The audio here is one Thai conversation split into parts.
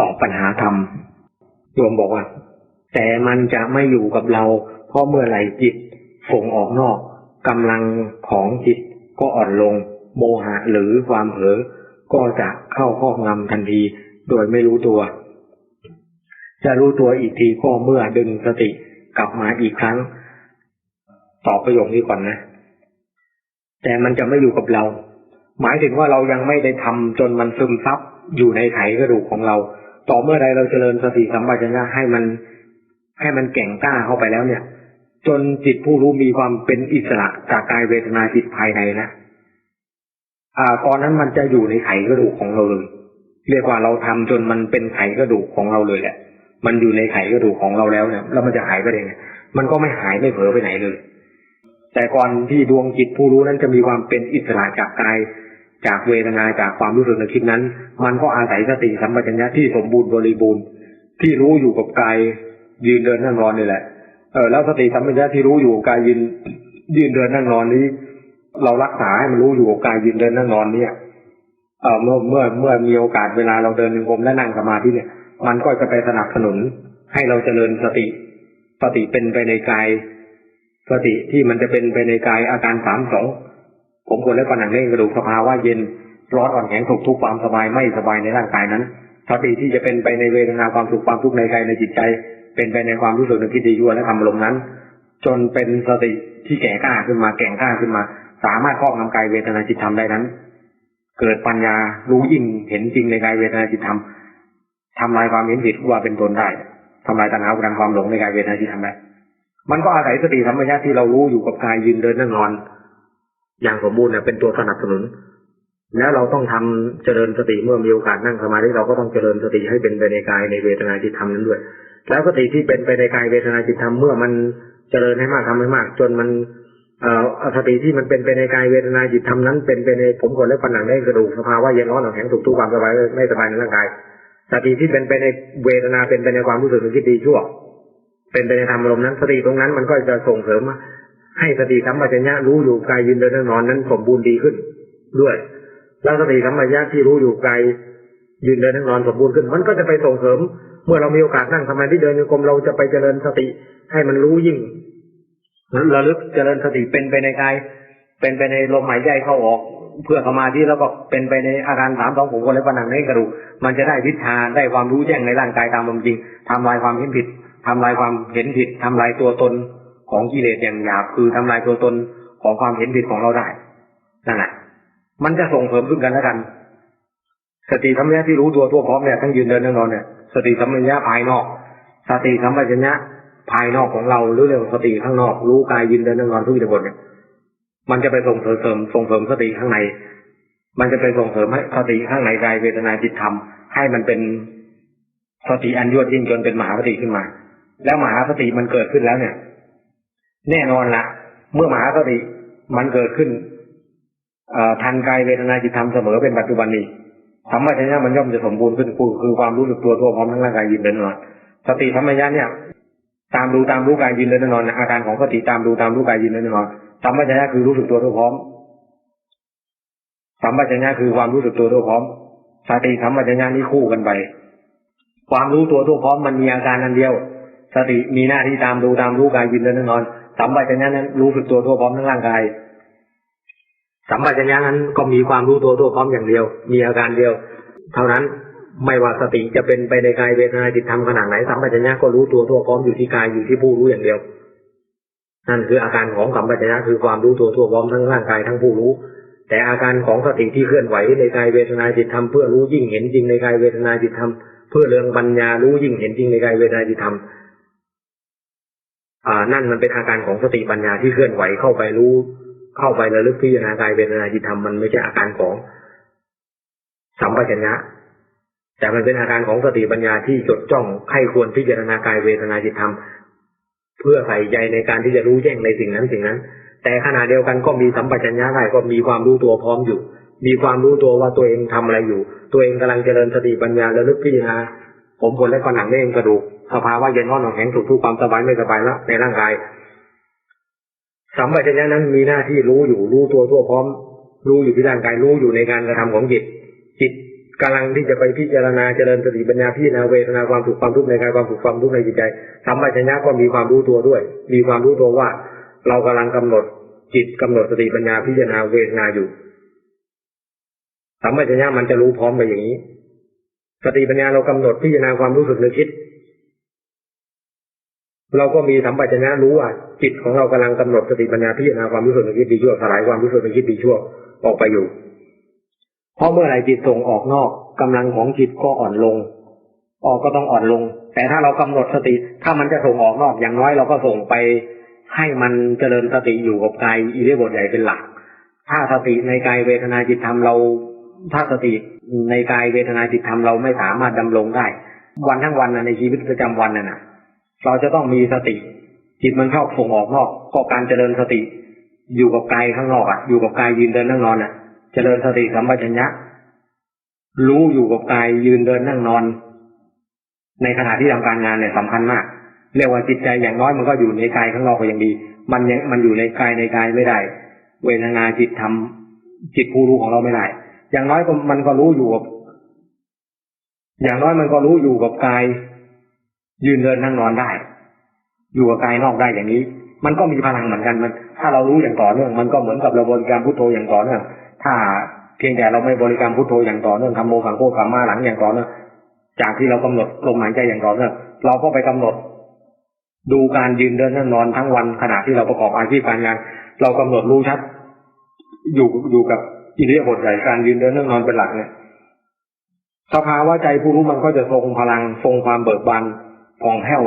ตอบปัญหาธรรมโยมบอกว่า แต่มันจะไม่อยู่กับเรา เพราะเมื่อไหร่จิตส่งออกนอกกำลังของจิตก็อ่อนลง โมหะหรือความเผลอก็จะเข้าครอบงำทันที โดยไม่รู้ตัว จะรู้ตัวอีกทีก็เมื่อดึงสติกลับมาอีกครั้ง ตอบประโยคนี้ก่อนนะ แต่มันจะไม่อยู่กับเรา หมายถึงว่าเรายังไม่ได้ทำจนมันซึมซับอยู่ในไขกระดูกของเรา ต่อเมื่อใดเราเจริญสติสัมปชัญญะให้มันให้มันแก่งกล้าเข้าไปแล้วเนี่ย จนจิตผู้รู้มีความเป็นอิสระจากกายเวทนาจิตภายในนะอ่าตอนนั้นมันจะอยู่ในไขกระดูกของเราเลย เรียกว่าเราทำจนมันเป็นไขกระดูกของเราเลยแหละ มันอยู่ในไขกระดูกของเราแล้วเนี่ยแล้วมันจะหายไปได้ไงมันก็ไม่หายไม่เผลอไปไหนเลย แต่ก่อนที่ดวงจิตผู้รู้นั้นจะมีความเป็นอิสระจากกาย จากเวทนาจากความรู้สึกนึกคิดนั้น มันก็อาศัยสติสัมปชัญญะที่สมบูรณ์บริบูรณ์ที่รู้อยู่กับกายยืนเดินนั่งนอนนี่แหละ เออแล้วสติสัมปชัญญะที่รู้อยู่กายยืนยืนเดินนั่งนอนนี้ เรารักษาให้มันรู้อยู่กับกายยืนเดินนั่งนอนเนี่ยเออเมื่อเมื่อเมื่อมีโอกาสเวลาเราเดินจงกมและนั่งสมาธิเนี่ย มันก็จะไปสนับสนุน ให้เราเจริญสติสติเป็นไปในกายสติที่มันจะเป็นไปในกายอาการสามสอง ผมควรและผนังเล่งกระดูกสภาวะเย็นร้อนอ่อนแข็งถูกทุกความสบายไม่สบายในร่างกายนั้นสติที่จะเป็นไปในเวทนาความสุขความทุกข์ในกายในจิตใจ เป็นไปในความรู้สึกนึกคิดดียั่วและทำลมนั้น จนเป็นสติที่แก่กล้าขึ้นมาแก่งกล้าขึ้นมา สามารถครอบงำกายเวทนาจิตธรรมได้นั้น เกิดปัญญารู้ยิ่งเห็นจริงในกายเวทนาจิตธรรมทำลายความเห็นผิดว่าเป็นตนได้ทำลายตัณหาการความหลงในกายเวทนาจิตธรรมได้มันก็อาศัยสติธรรมชาติที่เรารู้อยู่กับกายยืนเดินนั่งนอน อย่างสมบูรณ์เนี่ยเป็นตัวสนับสนุน แล้วเราต้องทำเจริญสติเมื่อมีโอกาสนั่งสมาธิเราก็ต้องเจริญสติให้เป็นไปในกายในเวทนาจิตธรรมนั้นด้วย แล้วสติที่เป็นไปในกายเวทนาจิตธรรมเมื่อมันเจริญให้มากทำให้มาก จนมันเอ่อสติที่มันเป็นไปในกายเวทนาจิตธรรมนั้น เป็นไปในผมขนและผนังได้กระดูกสภาวะเย็นร้อนหนังแข็งถูกทุกความสบายไม่สบายในร่างกายสติที่เป็นไปในเวทนาเป็นไปในความรู้สึกนึกคิดดีชั่ว เป็นไปในธรรมลมนั้นสติตรงนั้นมันก็จะส่งเสริม ให้สติสัมปชัญญะรู้อยู่กายยืนเดินนั่งนอนนั้นสมบูรณ์ดีขึ้น ด้วย แล้วสติสัมปชัญญะที่รู้อยู่กายยืนเดินนั่งนอนสมบูรณ์ขึ้น มันก็จะไปส่งเสริม เมื่อเรามีโอกาสนั่งสมาธิเดินโยกมเราจะไปเจริญสติให้มันรู้ยิ่งระลึกเจริญสติเป็นไปในกายเป็นไปในลมหายใจเข้าออกเพื่อสมาธิแล้วก็เป็นไปในอาการสามสองผมคนและผนังในกระดูกมันจะได้วิชาได้ความรู้แจ้งในร่างกายตามความจริงทำลายความเห็นผิดทำลายความเห็นผิดทำลายตัวตน ของกิเลสอย่างหยาบคือทำลายตัวตนของความเห็นผิดของเราได้นั่นแหละมันจะส่งเสริมซึ่งกันและกัน สติสัมปชัญญะที่รู้ตัวทั่วพร้อมเนี่ยทั้งยืนเดินนั่งนอนเนี่ยสติสัมปชัญญะภายนอก สติสัมปชัญญะภายนอกของเราหรือเรื่องสติข้างนอก รู้กายยืนเดินนั่งนอนทุกอิริยาบถเนี่ยมันจะไปส่งเสริมส่งเสริมสติข้างใน มันจะไปส่งเสริมให้สติข้างในกายเวทนาจิตธรรม ให้มันเป็นสติอันยวดยิ่งจนเป็นมหาสติขึ้นมา แล้วมหาสติมันเกิดขึ้นแล้วเนี่ย แน่นอนละเมื่อมหาสติมันเกิดขึ้นทันกายเวทนาจิตธรรมเสมอเป็นปัจจุบันนี้ธรรมะชัญญะมันย่อมจะสมบูรณ์ขึ้นคือความรู้สึกตัวทั่วพร้อมทั้งร่างกายยืนเดินนอน สติธรรมญาเนี่ย ตามดูตามรู้กายยืนเดินนอนอาการของสติตามดูตามรู้กายยืนเดินนอนธรรมะชัญญะคือรู้สึกตัวทั่วพร้อมธรรมะชัญญะคือความรู้สึกตัวทั่วพร้อม สติธรรมะชัญญะนี่คู่กันไป ความรู้ตัวทั่วพร้อมมันมีอาการอันเดียว สติมีหน้าที่ตามดูตามรู้กายยืนเดินนอน สัมปชัญญะนั้นรู้สึกตัวทั่วพร้อมทั้งร่างกายสัมปชัญญะนั้นก็มีความรู้ตัวทั่วพร้อมอย่างเดียว มีอาการเดียว เท่านั้นไม่ว่าสติจะเป็นไปในกายเวทนาจิตธรรมขนาดไหนสัมปชัญญะก็รู้ตัวทั่วพร้อมอยู่ที่กายอยู่ที่ผู้รู้อย่างเดียว นั่นคืออาการของสัมปชัญญะคือความรู้ตัวทั่วพร้อมทั้งร่างกายทั้งผู้รู้ แต่อาการของสติที่เคลื่อนไหวในกายเวทนาจิตธรรมเพื่อรู้ยิ่งเห็นจริงในกายเวทนาจิตธรรมเพื่อเรื่องปัญญารู้ยิ่งเห็นจริงในกายเวทนาจิตธรรม อ่านั่นมันเป็นอาการของสติปัญญาที่เคลื่อนไหวเข้าไปรู้ เข้าไประลึกพิจารณากายเวทนาจิตธรรมมันไม่ใช่อาการของสัมปชัญญะแต่มันเป็นอาการของสติปัญญาที่จดจ้องใครควรพิจารณากายเวทนาจิตธรรม เพื่อใส่ใจในการที่จะรู้แจ้งในสิ่งนั้นสิ่งนั้น แต่ขณะเดียวกันก็มีสัมปชัญญะได้ก็มีความรู้ตัวพร้อมอยู่ มีความรู้ตัวว่าตัวเองทำอะไรอยู่ ตัวเองกำลังเจริญสติปัญญาระลึกพิจารณาผมคนและก็หนังเองกระดูก สภาวะเย็นร้อนหนองแข็งถูกทุกความสบายไม่สบายแล้วในร่างกายสัมปชัญญะนั้นมีหน้าที่รู้อยู่รู้ตัวทั่วพร้อม รู้อยู่ที่ร่างกายรู้อยู่ในการกระทำของจิต จิตกำลังที่จะไปพิจารณาเจริญสติปัญญาพิจารณาเวทนาความสุขความทุกข์ในกายความสุขความทุกข์ในจิตใจสัมปชัญญะก็มีความรู้ตัวด้วย มีความรู้ตัวว่า เรากำลังกำหนดจิตกำหนดสติปัญญาพิจารณาเวทนาอยู่สัมปชัญญะมันจะรู้พร้อมไปอย่างนี้ สติปัญญาเรากำหนดพิจารณาความรู้สึกนึกคิด เราก็มีสัมปชัญญะรู้ว่าจิตของเรากำลังกำหนดสติปัญญาพิจารณาความรู้สึกนึกคิดดีชั่วสลายความรู้สึกนึกคิดดีชั่วออกไปอยู่ เพราะเมื่อไหร่จิตส่งออกนอกกำลังของจิตก็อ่อนลง ออกก็ต้องอ่อนลง แต่ถ้าเรากำหนดสติ ถ้ามันจะส่งออกนอกอย่างน้อยเราก็ส่งไป ให้มันเจริญสติอยู่กับกายอิริยบถใหญ่เป็นหลัก ถ้าสติในกายเวทนาจิตธรรมเรา ถ้าสติในกายเวทนาจิตธรรมเราไม่สามารถดำรงได้ วันทั้งวันน่ะในชีวิตประจำวันน่ะนะ เราจะต้องมีสติ จิตมันชอบส่งออกนอกก็การเจริญสติ อยู่กับกายข้างนอกอะ อยู่กับกายยืนเดินนั่งนอนอะ เจริญสติสัมปชัญญะรู้อยู่กับกายยืนเดินนั่งนอน ในขณะที่ทำการงานเนี่ยสำคัญมากเรียกว่าจิตใจอย่างน้อยมันก็อยู่ในกายข้างนอกก็ยังดี มันยังมันอยู่ในกายในกายไม่ได้ เวทนาจิตทำจิตผู้รู้ของเราไม่ได้ อย่างน้อยมันก็รู้อยู่กับอย่างน้อยมันก็รู้อยู่กับกาย ยืนเดินนั่งนอนได้ อยู่กับกายนอกได้อย่างนี้ มันก็มีพลังเหมือนกันมัน ถ้าเรารู้อย่างต่อเนื่องมันก็เหมือนกับเราบริกรรมพุทโธอย่างต่อเนื่องถ้าเพียงแต่เราไม่บริกรรมพุทโธอย่างต่อเนื่องทำโมขังโคกรรมาหลังอย่างต่อเนื่องจากที่เรากำหนดลมหายใจอย่างต่อเนื่องเราก็ไปกำหนด ดูการยืนเดินนั่งนอนทั้งวันขณะที่เราประกอบอาชีพการงาน เรากำหนดรู้ชัด อยู่อยู่กับอิริยาบถใหญ่การยืนเดินนั่งนอนเป็นหลักเนี่ยสภาวะใจผู้รู้มันก็จะทรงพลังทรงความเบิกบาน ผ่องแผ้ว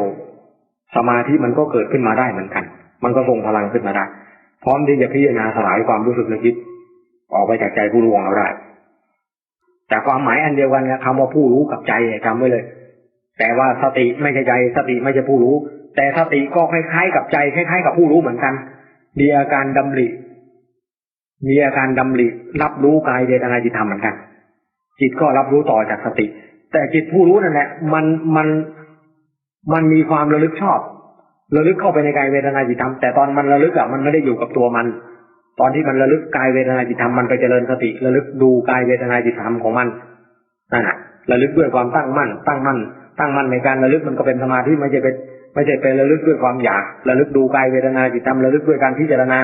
สมาธิมันก็เกิดขึ้นมาได้เหมือนกัน มันก็ทรงพลังขึ้นมาได้ พร้อมที่จะพิจารณาสลายความรู้สึกนึกคิด ออกไปจากใจผู้รู้ของเราได้ แต่ความหมายอันเดียวกันนี่ยคำว่าผู้รู้กับใจจำไว้เลย แต่ว่าสติไม่ใช่ใจ สติไม่ใช่ผู้รู้ แต่สติก็คล้ายๆกับใจคล้ายๆกับผู้รู้เหมือนกันมีอาการดำริมีอาการดำริรับรู้กายเวทนาจิตธรรมเหมือนกัน จิตก็รับรู้ต่อจากสติ แต่จิตผู้รู้นั่นแหละมันมัน มันมีความระลึกชอบ ระลึกเข้าไปในกายเวทนาจิตธรรมแต่ตอนมันระลึกอะมันไม่ได้อยู่กับตัวมัน ตอนที่มันระลึกกายเวทนาจิตธรรมมันไปเจริญสติระลึกดูกายเวทนาจิตธรรมของมันนั่นแหะระลึกด้วยความตั้งมั่น ตั้งมั่น ตั้งมั่นในการระลึกมันก็เป็นสมาธิไม่ใช่เป็นไม่ใช่เป็นระลึกด้วยความอยาก ระลึกดูกายเวทนาจิตธรรมระลึกด้วยการพิจารณา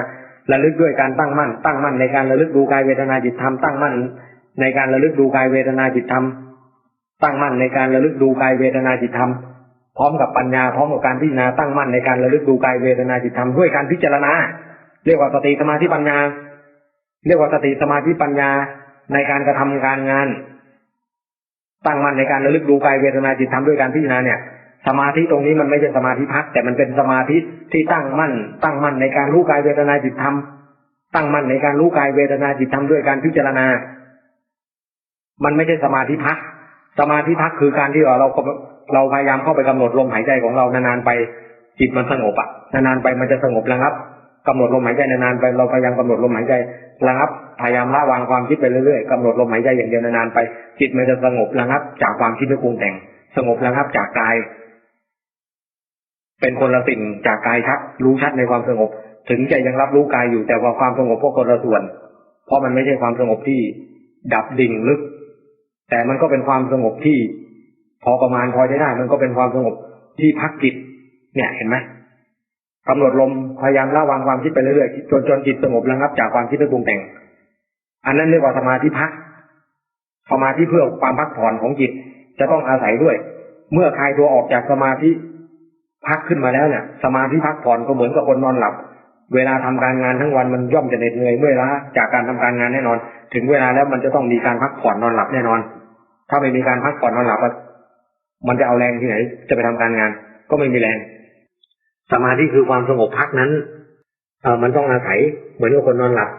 ระลึกด้วยการตั้งมั่น ตั้งมั่นในการระลึกดูกายเวทนาจิตธรรมตั้งมั่นในการระลึกดูกายเวทนาจิตธรรมตั้งมั่นในการระลึกดูกายเวทนาจิตธรรม พร้อมกับปัญญาพร้อมกับการพิจารณาตั้งมั่นในการระลึกดูกายเวทนาจิตธรรมด้วยการพิจารณา เรียกว่าสติสมาธิปัญญา เรียกว่าสติสมาธิปัญญาในการกระทำการงาน ตั้งมั่นในการระลึกดูกายเวทนาจิตธรรมด้วยการพิจารณาเนี่ยสมาธิตรงนี้มันไม่ใช่สมาธิพัก แต่มันเป็นสมาธิที่ตั้งมั่น ตั้งมั่นในการรู้กายเวทนาจิตธรรมตั้งมั่นในการรู้กายเวทนาจิตธรรมด้วยการพิจารณา มันไม่ใช่สมาธิพัก สมาธิพักคือการที่เรา เราพยายามเข้าไปกำหนดลมหายใจของเรานานๆไปจิตมันสงบอะนานๆไปมันจะสงบระงับกำหนดลมหายใจนานๆไปเราพยายามกำหนดลมหายใจระงับพยายามละวางความคิดไปเรื่อยๆกำหนดลมหายใจอย่างเดียวนานๆไป จิตมันจะสงบระงับ จากความคิดนึกปรุงแต่ง สงบระงับจากกาย เป็นคนละสิ่งจากกายชัดรู้ชัดในความสงบ ถึงจะยังรับรู้กายอยู่แต่ว่าความสงบพวกคนละส่วน เพราะมันไม่ใช่ความสงบที่ดับดิ่งลึก แต่มันก็เป็นความสงบที่ พอประมาณพอใช้ได้ มันก็เป็นความสงบที่พักจิต เนี่ยเห็นไหมกำหนดลมพยายามละวางความคิดไปเรื่อยๆจนจนจิตสงบระงับจากความคิดและปรุงแต่ง อันนั้นเรียกว่าสมาธิพักสมาธิเพื่อความพักผ่อนของจิตจะต้องอาศัยด้วย เมื่อคลายตัวออกจากสมาธิพักขึ้นมาแล้วเนี่ย สมาธิพักผ่อนก็เหมือนกับคนนอนหลับ เวลาทำการงานทั้งวันมันย่อมจะเหน็ดเหนื่อยเมื่อยล้าจากการทำการงานแน่นอน ถึงเวลาแล้วมันจะต้องมีการพักผ่อนนอนหลับแน่นอน ถ้าไม่มีการพักผ่อนนอนหลับ มันจะเอาแรงที่ไหน จะไปทำการงาน ก็ไม่มีแรง สมาธิคือความสงบพักนั้น เออมันต้องอาศัยเหมือนกับคนนอนหลับ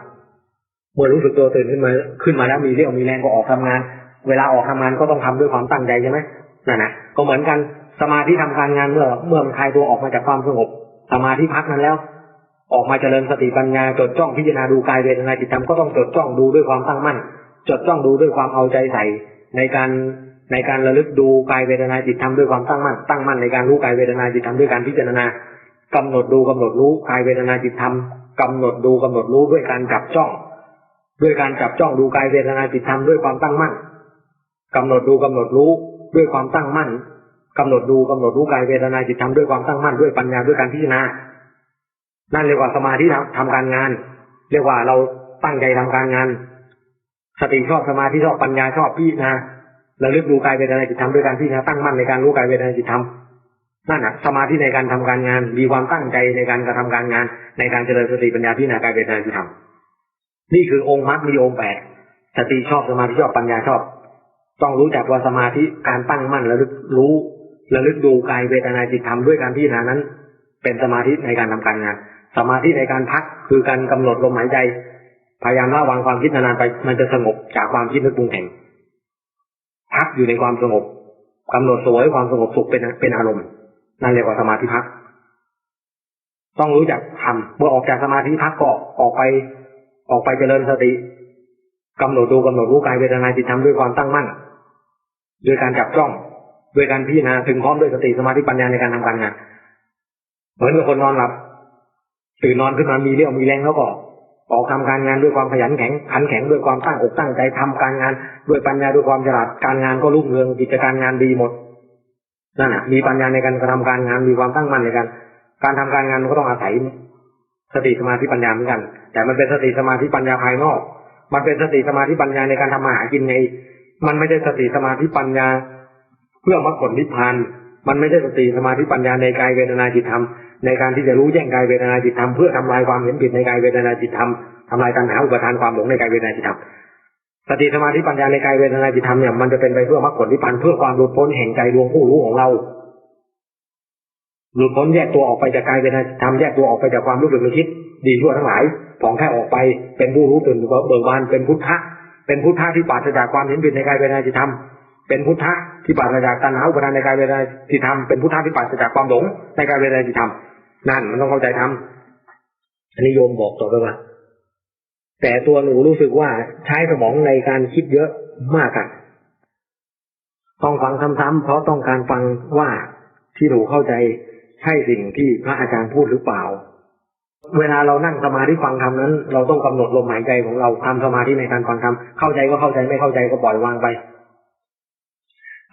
เมื่อรู้สึกตัวตื่นขึ้นมาขึ้นมาแล้วมีเรี่ยวมีแรงก็ออกทำงาน เวลาออกทำงานก็ต้องทำด้วยความตั้งใจใช่ไหมนั่นนะก็เหมือนกันสมาธิทำการงานเมื่อเมื่อมันคลายตัวออกมาจากความสงบ สมาธิพักนั้นแล้ว ออกมาเจริญสติปัญญาจดจ้องพิจารณาดูกายเวทนาจิตธรรมก็ต้องจดจ้องดูด้วยความตั้งมั่น จดจ้องดูด้วยความเอาใจใส่ในการ ในการระลึกดูกายเวทนาจิตธรรมด้วยความตั้งมั่นตั้งมั่นในการรู้กายเวทนาจิตธรรมด้วยการพิจารณากำหนดดูกำหนดรู้กายเวทนาจิตธรรมกำหนดดูกำหนดรู้ด้วยการจับจ้อง ด้วยการจับจ้องดูกายเวทนาจิตธรรมด้วยความตั้งมั่นกำหนดดูกำหนดรู้ด้วยความตั้งมั่นกำหนดดูกำหนดรู้กายเวทนาจิตธรรมด้วยความตั้งมั่นด้วยปัญญาด้วยการพิจารณา นั่นเรียกว่าสมาธิทำทำการงาน เรียกว่าเราตั้งใจทำการงาน สติชอบสมาธิชอบปัญญาชอบพิจารณา ระลึกดูกายเวทนาจิตธรรมด้วยการพิจาราตั้งมั่นในการรู้กายเวทนาจิตธรรมนั่นแหะสมาธิในการทำการงาน มีความตั้งใจในการกระทำการงาน ในการเจริญสติปัญญาพิจารณากายเวทนาจิตธรรมนี่คือองค์มรรคมีองค์แปดสติชอบสมาธิชอบปัญญาชอบ ต้องรู้จักว่าสมาธิการตั้งมั่นระลึกรู้ระลึกดูกายเวทนาจิตธรรมด้วยการพิจารณานั้น เป็นสมาธิในการทำการงาน สมาธิในการพักคือการกำหนดลมหายใจ พยายามละวางความคิดนานๆไป มันจะสงบจากความคิดนึกปรุงแต่ง พักอยู่ในความสงบกำหนดสวยความสงบสุขเป็นเป็นอารมณ์นั่นเรียกว่าสมาธิพัก ต้องรู้จักทำเมื่อออกจากสมาธิพักก็ออกไป ออกไปเจริญสติกำหนดดูกำหนดรู้กายเวทนาจิตธรรมด้วยความตั้งมั่นด้วยการจับจ้องด้วยการพิจารณาถึงพร้อมด้วยสติสมาธิปัญญาในการทำการงานเหมือนกับคนนอนหลับตื่นนอนขึ้นมามีเรี่ยวมีแรงแล้วก็ ออกทำการงานด้วยความขยันแข็งขันแข็งด้วยความตั้งอกตั้งใจทำการงาน ด้วยปัญญาด้วยความฉลาดการงานก็รุ่งเรืองกิจการงานดีหมดนั่นแหะมีปัญญาในการกระทำการงานมีความตั้งมั่นในการการทำการงานมันก็ต้องอาศัยสติสมาธิปัญญาเหมือนกัน แต่มันเป็นสติสมาธิปัญญาภายนอก มันเป็นสติสมาธิปัญญาในการทำมาหากินไงมันไม่ใช่สติสมาธิปัญญา เพื่อมรรคผลนิพพานมันไม่ใช่สติสมาธิปัญญาในกายเวทนาจิตธรรม ในการที่จะรู้แจ้งกายเวทนาจิตธรรมเพื่อทำลายความเห็นผิดในกายเวทนาจิตธรรมทำลายการหาอุปทานความหลงในกายเวทนาจิตธรรมสติสมาธิปัญญาในกายเวทนาจิตธรรมเนี่ยมันจะเป็นไปเพื่อมรรคผลนิพพานเพื่อความหลุดพ้นแห่งใจดวงผู้รู้ของเราหลุดพ้นแยกตัวออกไปจากกายเวทนาจิตธรรมแยกตัวออกไปจากความรู้สึกนึกคิด ดีชั่วทั้งหลายผ่องแค่ออกไปเป็นผู้รู้ตื่นเบิกบานเป็นพุทธะเป็นพุทธะที่ปราศจากความเห็นผิดในกายเวทนาจิตธรรมเป็นพุทธะที่ปราศจากตัณหาอุปทานในกายเวทนาจิตธรรมเป็นพุทธะที่ปราศจากความหลงในกายเวทนาจิตธรรม นั่นมันต้องเข้าใจทำอันนี้โยมบอกต่อไปว่า แต่ตัวหนูรู้สึกว่าใช้สมองในการคิดเยอะมากกันต้องฟังซ้ำๆเพราะต้องการฟังว่าที่หนูเข้าใจใช่สิ่งที่พระอาจารย์พูดหรือเปล่า เวลาเรานั่งสมาธิฟังธรรมนั้น เราต้องกำหนดลมหายใจของเราทำสมาธิในการฟังธรรมเข้าใจก็เข้าใจไม่เข้าใจก็ปล่อยวางไป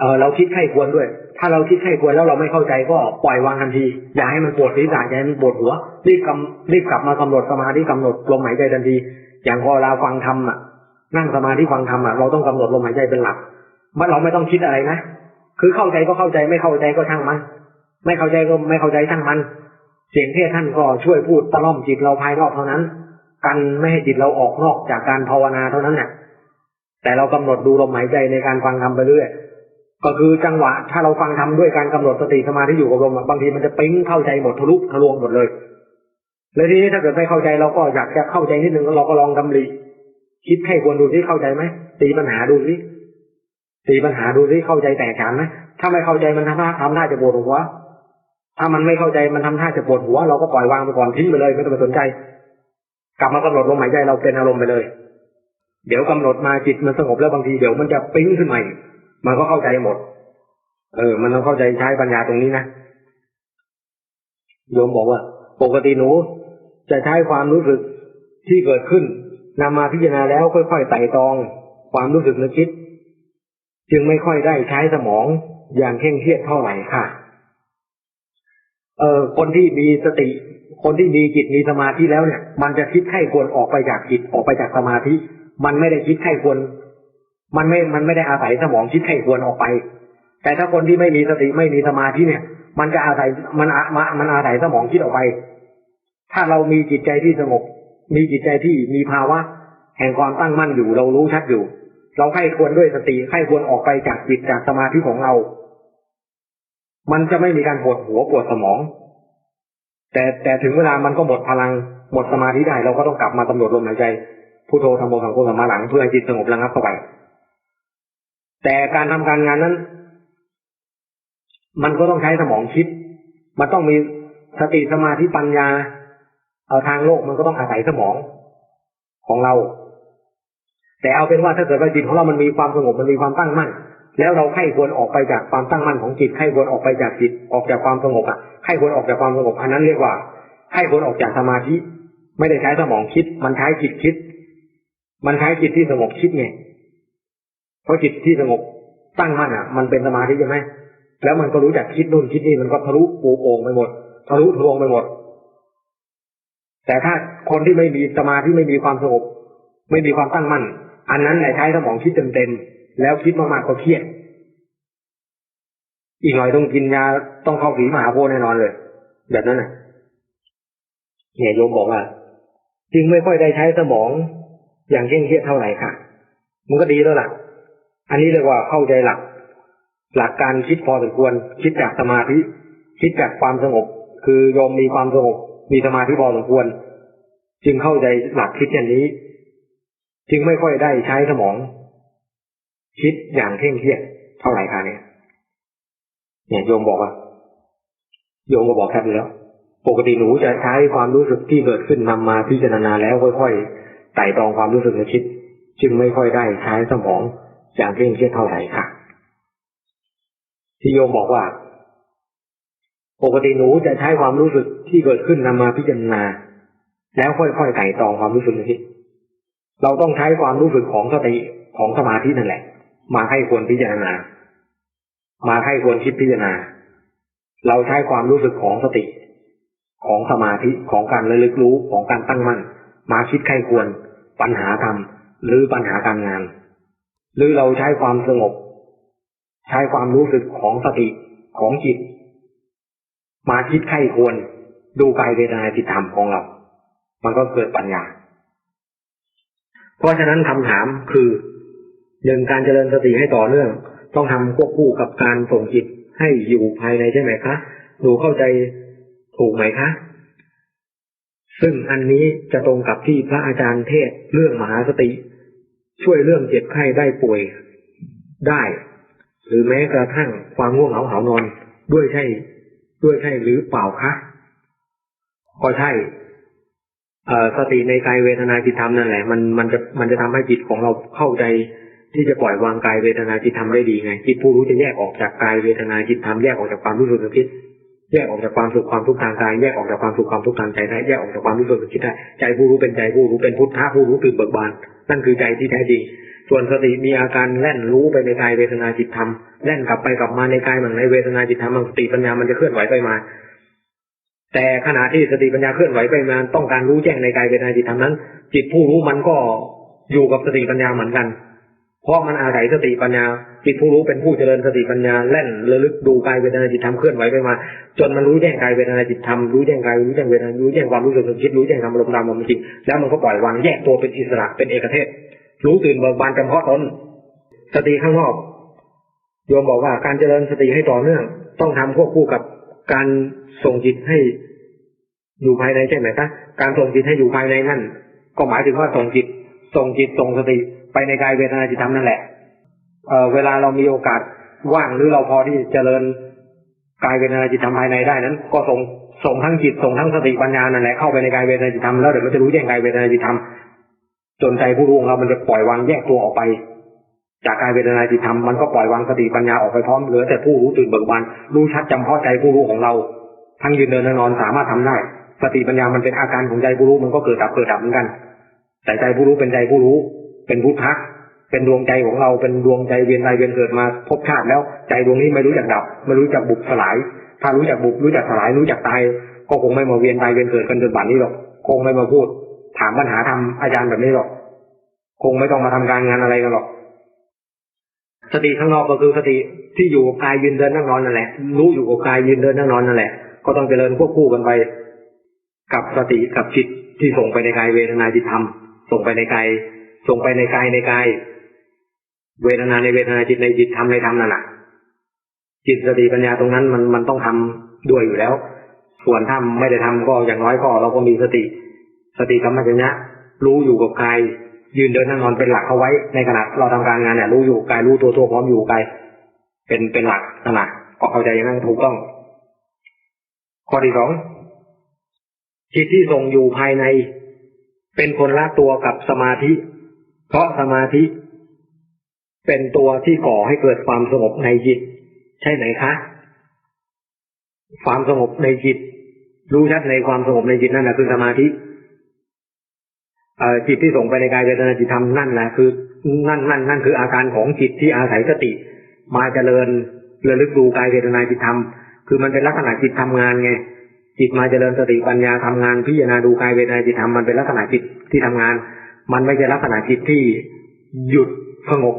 เออเราคิดไข้ควรด้วย ถ้าเราคิดไข้ควรแล้วเราไม่เข้าใจก็ปล่อยวางทันที อย่าให้มันปวดศีรษะอย่าให้มันปวดหัว รีบกำรีบกลับมากำหนดสมาธิกำหนดลมหายใจทันที อย่างพอเราฟังธรรมอะ นั่งสมาธิฟังธรรมอะเราต้องกำหนดลมหายใจเป็นหลักมันเราไม่ต้องคิดอะไรนะ คือเข้าใจก็เข้าใจไม่เข้าใจก็ช่างมัน ไม่เข้าใจก็ไม่เข้าใจช่างมัน เสียงเทศท่านก็ช่วยพูดตะล่อมจิตเราภายนอกเท่านั้น กันไม่ให้จิตเราออกนอกจากการภาวนาเท่านั้นเนี่ยแต่เรากำหนดดูลมหายใจในการฟังธรรมไปเรื่อย ก็คือจังหวะ ถ้าเราฟังทำด้วยการกำหนดสติสมาธิอยู่กับลมบางทีมันจะปิ้งเข้าใจหมดทะลุทะลวงหมดเลย แล้วทีนี้ถ้าเกิดไม่เข้าใจเราก็อยากจะเข้าใจนิดนึงเราก็ลองดำริคิดให้ควรดูที่เข้าใจไหมตีปัญหาดูสิตีปัญหาดูสิเข้าใจแตกฉานไหมถ้าไม่เข้าใจมันทำท่าทำท่าจะปวดหัวถ้ามันไม่เข้าใจมันทำท่าจะปวดหัว เราก็ปล่อยวางไปก่อนทิ้งไปเลยไม่ต้องไปสนใจ กลับมากำหนดลมหายใจเราเป็นอารมณ์ไปเลย เดี๋ยวกำหนดมาจิตมันสงบแล้วบางทีเดี๋ยวมันจะปิ้งขึ้นมามั มันก็เข้าใจหมด เออ มันต้องเข้าใจใช้ปัญญาตรงนี้นะโยมบอกว่า ปกติหนู จะใช้ความรู้สึกที่เกิดขึ้นนำมาพิจารณาแล้วค่อยๆไต่ตอง ความรู้สึกนึกคิด จึงไม่ค่อยได้ใช้สมองอย่างเคร่งเครียดเท่าไหร่ค่ะ เออคนที่มีสติ คนที่มีจิตมีสมาธิแล้วเนี่ย มันจะคิดไข้ควรออกไปจากจิตออกไปจากสมาธิ มันไม่ได้คิดไข้ควร มันไม่ มันไม่ได้อาศัยสมองคิดไข้ควรออกไป แต่ถ้าคนที่ไม่มีสติไม่มีสมาธิเนี่ย มันจะอาศัยมันมันอาศัยสมองคิดออกไป ถ้าเรามีจิตใจที่สงบ มีจิตใจที่มีภาวะ แห่งความตั้งมั่นอยู่เรารู้ชัดอยู่ เราไข้ควรด้วยสติไข้ควรออกไปจากจิตจากสมาธิของเรา มันจะไม่มีการปวดหัวปวดสมอง แต่แต่ถึงเวลามันก็หมดพลังหมดสมาธิได้เราก็ต้องกลับมากำหนดลมหายใจพุทโธธรรมโมสังโฆสัมมาหลังเพื่อให้จิตสงบระงับเข้าไป แต่การทำการงานนั้น มันก็ต้องใช้สมองคิด มันต้องมีสติสมาธิปัญญา เอาทางโลกมันก็ต้องอาศัยสมองของเรา แต่เอาเป็นว่าถ้าเกิดว่าจิตของเรามันมีความสงบมันมีความตั้งมั่น แล้วเราไข้ควรออกไปจากความตั้งมั่นของจิตไข้ควรออกไปจากจิตออกจากความสงบอะไข้ควรออกจากความสงบอันนั้นเรียกว่าไข้ควรออกจากสมาธิ ไม่ได้ใช้สมองคิด มันใช้จิตคิด มันใช้จิตที่สงบคิดไง เพราะจิตที่สงบตั้งมั่นอะ มันเป็นสมาธิใช่ไหมแล้วมันก็รู้จักคิดนู่นคิดนี่มันก็ทะลุปูโป่งไปหมดทะลุทะลวงไปหมด แต่ถ้าคนที่ไม่มีสมาธิไม่มีความสงบไม่มีความตั้งมั่น อันนั้นแหละใช้สมองคิดเต็มๆแล้วคิดมากๆก็เครียด อีกหน่อยต้องกินยาต้องเข้าผีมหาโพธิ์แน่นอนเลย แบบนั้นน่ะเนี่ยโยมบอกว่าจึงไม่ค่อยได้ใช้สมองอย่างเคร่งเครียดเท่าไหร่ค่ะ มันก็ดีแล้วล่ะ อันนี้เรียกว่าเข้าใจหลัก หลักการคิดพอสมควร คิดจากสมาธิ คิดจากความสงบ คือโยมมีความสงบ มีสมาธิพอสมควร จึงเข้าใจหลักคิดอย่างนี้ จึงไม่ค่อยได้ใช้สมอง คิดอย่างเคร่งเครียดเท่าไหร่คะเนี่ยเนี่ยโยมบอกว่าโยมก็บอกแค่นี้แล้ว ปกติหนูจะใช้ความรู้สึกที่เกิดขึ้นนำมาพิจารณาแล้วค่อยๆไต่ตรองความรู้สึกและคิด จึงไม่ค่อยได้ใช้สมอง อย่างเคร่งเครียดเท่าไหร่ค่ะที่โยมบอกว่า ปกติหนูจะใช้ความรู้สึกที่เกิดขึ้นนำมาพิจารณา แล้วค่อยๆไต่ตองความรู้สึกและคิดเราต้องใช้ความรู้สึกของสติของสมาธินั่นแหละ มาให้ควรพิจารณา มาให้ควรคิดพิจารณา เราใช้ความรู้สึกของสติ ของสมาธิของการระลึกรู้ของการตั้งมั่น มาคิดไข้ควร ปัญหาธรรมหรือปัญหาการงาน หรือเราใช้ความสงบ ใช้ความรู้สึกของสติของจิต มาคิดไข้ควรดูกายเวทนาจิตธรรมของเรา มันก็เกิดปัญญา เพราะฉะนั้นคำถามคือหนึ่งการเจริญสติให้ต่อเนื่อง ต้องทำควบคู่กับการส่งจิตให้อยู่ภายในใช่ไหมคะหนูเข้าใจถูกไหมคะ ซึ่งอันนี้จะตรงกับที่พระอาจารย์เทศเรื่องมหาสติ ช่วยเรื่องเจ็บไข้ได้ป่วยได้ หรือแม้กระทั่งความง่วงเหงาหานอนด้วยใช่ ด้วยใช่หรือเปล่าคะก็ใช่สติในกายเวทนาจิตธรรมนั่นแหละมันมันจะมันจะทำให้จิตของเราเข้าใจที่จะปล่อยวางกายเวทนาจิตธรรมได้ดีไงจิตผู้รู้จะแยกออกจากกายเวทนาจิตธรรมแยกออกจากความรู้สึกนึกคิด แยกออกจากความสุขความทุกข์ทางกายแยกออกจากความสุขความทุกข์ทางใจได้แยกออกจากความรู้สึกนึกคิดได้ใจผู้รู้เป็นใจผู้รู้เป็นพุทธะผู้รู้ตื่นเบิกบานนั่นคือใจที่แท้จริงส่วนสติมีอาการแล่นรู้ไปในกายเวทนาจิตธรรมแล่นกลับไปกลับมาในกายเหมือนในเวทนาจิตธรรมสติปัญญามันจะเคลื่อนไหวไปมา แต่ขณะที่สติปัญญาเคลื่อนไหวไปมาต้องการรู้แจ้งในกายเวทนาจิตธรรมนั้น จิตผู้รู้มันก็อยู่กับสติปัญญาเหมือนกัน เพราะมันอาศัยสติปัญญาจิตผู้รู้เป็นผู้เจริญสติปัญญาแล่นระลึกดูกายเวทนาจิตธรรมเคลื่อนไหวไปมา จนมันรู้แจ้งกายเวทนาจิตธรรมรู้แจ้งกายรู้แจ้งเวทนารู้แจ้งความรู้สึกนึกคิดรู้แจ้งธรรมลมดำมันจริงแล้วมันก็ปล่อยวางแยกตัวเป็นอิสระเป็นเอกเทศ รู้ตื่นเบิกบานจำเพาะตนสติข้างนอกโยมบอกว่าการเจริญสติให้ต่อเนื่อง ต้องทำควบคู่กับการส่งจิตให้อยู่ภายในใช่ไหมคะการส่งจิตให้อยู่ภายในนั่นก็หมายถึงว่าส่งจิต ส่งจิตส่งสติ ในกายเวทนาจิตธรรมนั่นแหละเเวลาเรามีโอกาสว่างหรือเราพอที่เจริญกายเวทนาจิตธรรมภายในได้นั้น ก็ส่งส่งทั้งจิตส่งทั้งสติปัญญานั่นแหละเข้าไปในกายเวทนาจิตธรรมแล้วเดี๋ยวมันจะรู้แจ้งกายเวทนาจิตธรรมจนใจผู้รู้ของเรามันจะปล่อยวางแยกตัวออกไป จากกายเวทนาจิตธรรมมันก็ปล่อยวางสติปัญญาออกไปพร้อมเหลือแต่ผู้รู้ตื่นเบิกบานรู้ชัดจำเพาะใจผู้รู้ของเรา ทั้งยืนเดินนอนสามารถทำได้ สติปัญญามันเป็นอาการของใจผู้รู้มันก็เกิดดับเกิดดับเหมือนกัน แต่ใจผู้รู้เป็นใจผู้รู้ เป็นพุทธะเป็นดวงใจของเราเป็นดวงใจเวียนใจเวียนเกิดมาพบชาติแล้ว ใจดวงนี้ไม่รู้จักดับ ไม่รู้จักบุบสลาย ถ้ารู้จักบุบรู้จักสลายรู้จักตายก็คงไม่มาเวียนตายเวียนเกิดกันจนป่านนี้หรอกคงไม่มาพูด ถามปัญหาทำอาจารย์แบบนี้หรอกคงไม่ต้องมาทำการงานอะไรกันหรอกสติข้างนอกก็คือสติที่อยู่กับกายยืนเดินนั่งนอนนั่นแหละรู้อยู่กับกายยืนเดินนั่งนอนนั่นแหละก็ต้องเจริญควบคู่กันไป กับสติกับจิตที่ส่งไปในกายเวทนาจิตธรรมส่งไปในกาย ส่งไปในกายในกาย เวทนาในเวทนาจิตในจิตธรรมในธรรมนั่นแหละจิตสติปัญญาตรงนั้นมันมันต้องทำด้วยอยู่แล้ว ส่วนถ้าไม่ได้ทำก็อย่างน้อยก็เราก็มีสติ สติกรรมจัญญะรู้อยู่กับกายยืนเดินนั่งนอนเป็นหลักเอาไว้ ในขณะเราทำการงานเนี่ยรู้อยู่กายรู้ตัวตัวพร้อมอยู่กายเป็นเป็นหลักขณะก็เข้าใจอย่างนั้นถูกต้อง ข้อที่สองจิตที่ทรงอยู่ภายใน เป็นคนละตัวกับสมาธิ เพราะสมาธิเป็นตัวที่ก่อให้เกิดความสงบในจิต ใช่ไหมคะ ความสงบในจิต รู้ชัดในความสงบในจิตนั่นแหละคือสมาธิจิตที่ส่งไปในกายเวทนาจิตธรรมนั่นแหละคือ นั่นนั่นนั่นคืออาการของจิตที่อาศัยสติ มาเจริญระลึกดูกายเวทนาจิตธรรม คือมันเป็นลักษณะจิตทำงานไงจิตมาเจริญสติปัญญาทำงานพิจารณาดูกายเวทนาจิตธรรมมันเป็นลักษณะจิตที่ทำงาน มันไม่ใช่ลักษณะจิตที่หยุดสงบ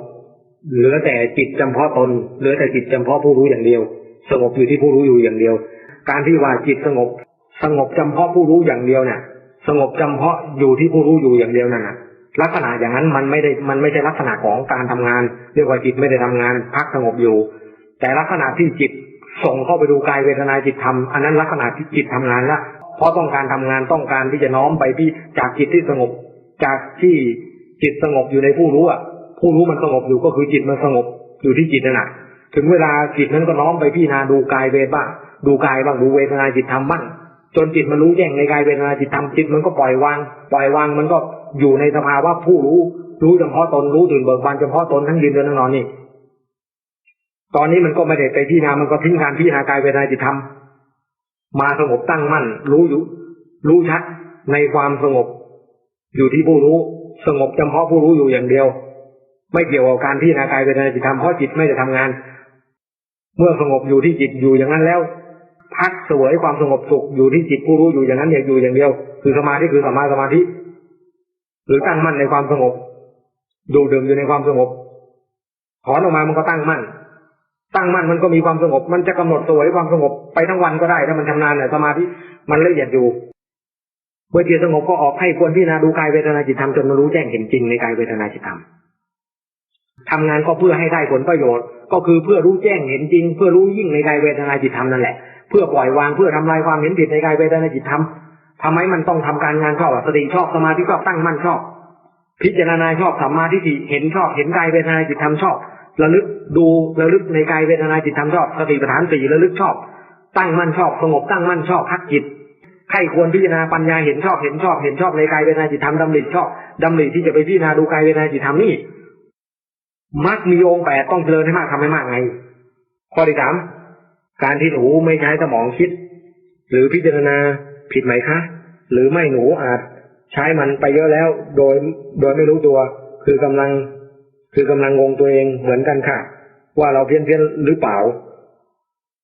เหลือแต่จิตจำเพาะตน เหลือแต่จิตจำเพาะผู้รู้อย่างเดียว สงบอยู่ที่ผู้รู้อยู่อย่างเดียว การที่ว่าจิตสงบ สงบจำเพาะผู้รู้อย่างเดียวเนี่ยสงบจำเพาะอยู่ที่ผู้รู้อยู่อย่างเดียวนั่นนะลักษณะอย่างนั้นมันไม่ได้มันไม่ใช่ลักษณะของการทำงาน เรียกว่าจิตไม่ได้ทำงาน พักสงบอยู่ แต่ลักษณะที่จิตส่งเข้าไปดูกายเวทนาจิตธรรมอันนั้นลักษณะที่จิตทำงานละเพราะต้องการทำงานต้องการที่จะน้อมไปที่จากจิตที่สงบ จากที่จิตสงบอยู่ในผู้รู้อะผู้รู้มันสงบอยู่ก็คือจิตมันสงบอยู่ที่จิตนั่นแหละถึงเวลาจิตนั้นก็น้อมไปพิจารณาดูกายเวทบ้างดูกายบ้างดูเวทนาจิตธรรมบ้างจนจิตมันรู้แจ้งในกายเวทนาจิตธรรมจิตมันก็ปล่อยวาง ปล่อยวางมันก็อยู่ในสภาวะผู้รู้ รู้เฉพาะตนรู้ตื่นเบิกบานเฉพาะตนทั้งยืนเดินนั่งนอนนี่ ตอนนี้มันก็ไม่ได้ไปพิจารณามันก็ทิ้งการพิจารณากายเวทนาจิตธรรมมาสงบตั้งมั่น รู้อยู่ รู้ชัดในความสงบ อยู่ที่ผู้รู้สงบเฉพาะผู้รู้อยู่อย่างเดียว ไม่เกี่ยวกับการพิจารณากายเวทนาจิตธรรมเพราะจิตไม่ได้ทำงาน เมื่อสงบอยู่ที่จิตอยู่อย่างนั้นแล้ว พักเสวยความสงบสุขอยู่ที่จิตผู้รู้อยู่อย่างนั้นอยู่อย่างเดียว คือสมาธิคือสมาสมาธิ หรือตั้งมั่นในความสงบ ดูเดิมอยู่ในความสงบถอนออกมามันก็ตั้งมั่นตั้งมั่นมันก็มีความสงบ มันจะกำหนดตัวไว้ความสงบไปทั้งวันก็ได้ถ้ามันทำงานเนี่ยสมาธิมันละเอียดอยู่ เมื่อจิตสงบก็ออกให้ควรพิจารณาดูกายเวทนาจิตธรรมจนมารู้แจ้งเห็นจริงในกายเวทนาจิตธรรมทำงานก็เพื่อให้ได้ผลประโยชน์ ก็คือเพื่อรู้แจ้งเห็นจริง เพื่อรู้ยิ่งในกายเวทนาจิตธรรมนั่นแหละเพื่อปล่อยวางเพื่อทำลายความเห็นผิดในกายเวทนาจิตธรรมทำไมมันต้องทำการงานชอบสติชอบสมาธิชอบตั้งมั่นชอบ พิจารณาชอบสัมมาทิฏฐิเห็นชอบเห็นกายเวทนาจิตธรรมชอบระลึกดูระลึกในกายเวทนาจิตธรรมชอบสติปัฏฐานสี่ระลึกชอบ ตั้งมั่นชอบสงบตั้งมั่นชอบพักจิต ให้ควรพิจารณาปัญญาเห็นชอบเห็นชอบเห็นชอบในกายเวทนาจิตธรรมดำริชอบดำริที่จะไปพิจารณาดูกายเวทนาจิตธรรมนี่มักมีองค์แปดต้องเจริญให้มากทำให้มากไง ข้อที่สามการที่หนูไม่ใช้สมองคิด หรือพิจารณาผิดไหมคะ หรือไม่หนูอาจใช้มันไปเยอะแล้ว โดยโดยไม่รู้ตัว คือกำลัง คือกำลังงงตัวเองเหมือนกันค่ะ ว่าเราเพี้ยนเพี้ยนหรือเปล่า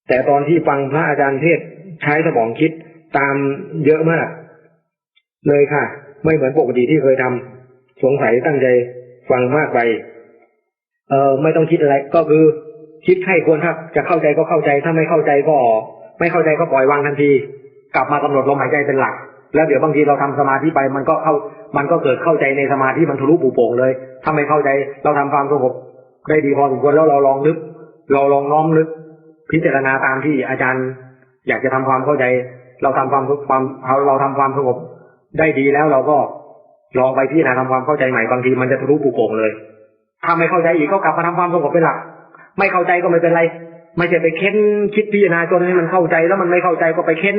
แต่ตอนที่ฟังพระอาจารย์เทศใช้สมองคิด ตามเยอะมาก เลยค่ะ ไม่เหมือนปกติที่เคยทำสงสัยตั้งใจฟังมากไป เออไม่ต้องคิดอะไร ก็คือ คิดให้ควรถ้าจะเข้าใจก็เข้าใจ ถ้าไม่เข้าใจก็ไม่เข้าใจก็ปล่อยวางทันที กลับมากำหนดลมหายใจเป็นหลัก แล้วเดี๋ยวบางทีเราทำสมาธิไป มันก็เข้า มันก็เกิดเข้าใจในสมาธิมันทะลุปูโป่งเลย ถ้าไม่เข้าใจเราทำความสงบได้ดีพอสมควรแล้วเราลองนึก เราลองน้อมนึก พิจารณาตามที่อาจารย์ อยากจะทำความเข้าใจ เราทำความความเราทำความสงบได้ดีแล้วเราก็ลองไปพิจารณาทำความเข้าใจใหม่บางทีมันจะทะลุปูโป่งเลยถ้าไม่เข้าใจอีกก็กลับมาทำความสงบเป็นหลัก ไม่เข้าใจก็ไม่เป็นไร ไม่ใช่ไปเค้นคิดพิจารณาจนให้มันเข้าใจแล้วมันไม่เข้าใจก็ไปเค้น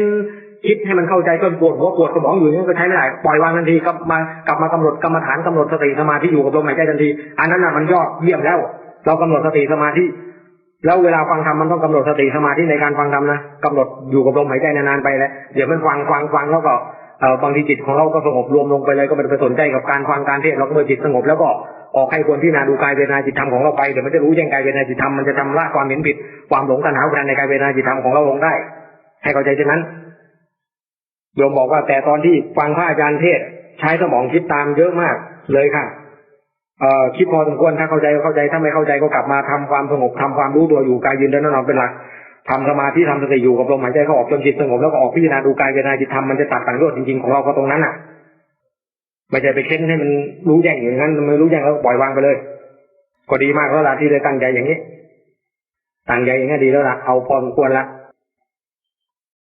คิดให้มันเข้าใจจนปวดหัวปวดสมองอยู่นี่ก็ใช้ไม่ได้ปล่อยวางทันทีกลับมากลับมากำหนดกรรมฐานกำหนดสติสมาธิอยู่กับลมหายใจทันที อันนั้นน่ะมันยอดเยี่ยมแล้ว เรากำหนดสติสมาธิ แล้วเวลาฟังธรรมมันต้องกำหนดสติสมาธิในการฟังธรรมนะกำหนดอยู่กับลมหายใจนานๆไปแล้วเดี๋ยวมันฟังฟังฟังแล้วก็เออบางทีจิตของเราก็สงบรวมลงไปเลยก็ไม่ไปสนใจกับการฟังการเทศเราก็เมื่อจิตสงบแล้วก็ออกให้ควรที่นาดูกายเวทนาจิตธรรมของเราไปเดี๋ยวมันจะรู้แจ้งกายเวทนาจิตธรรมมันจะทำละความเห็นผิดความหลงตัณหาอุปทานในกายเวทนาจิตธรรมของเราลงได้ ให้เข้าใจเช่นนั้นโยมบอกว่าแต่ตอนที่ฟังพระอาจารย์เทศใช้สมองคิดตามเยอะมากเลยค่ะ เอ่อคิดพอสมควรถ้าเข้าใจก็เข้าใจถ้าไม่เข้าใจก็กลับมาทำความสงบทำความรู้ตัวอยู่กายยืนเดินนั่งนอนเป็นหลักทำสมาธิทำสติอยู่กับลมหายใจเข้าออกจนจิตสงบแล้วก็ออกพิจารณาดูกายเวทนาจิตธรรมมันจะตัดต่างโลดจริงๆของเราก็ตรงนั้นอะไม่ใช่ไปเค้นให้มันรู้แจ้งอย่างนั้นมันรู้แจ้งแล้วปล่อยวางไปเลย ก็ดีมากแล้วล่ะที่ได้ตั้งใจอย่างนี้ตั้งใจอย่างนี้ดีแล้วล่ะเอาพอสมควรละ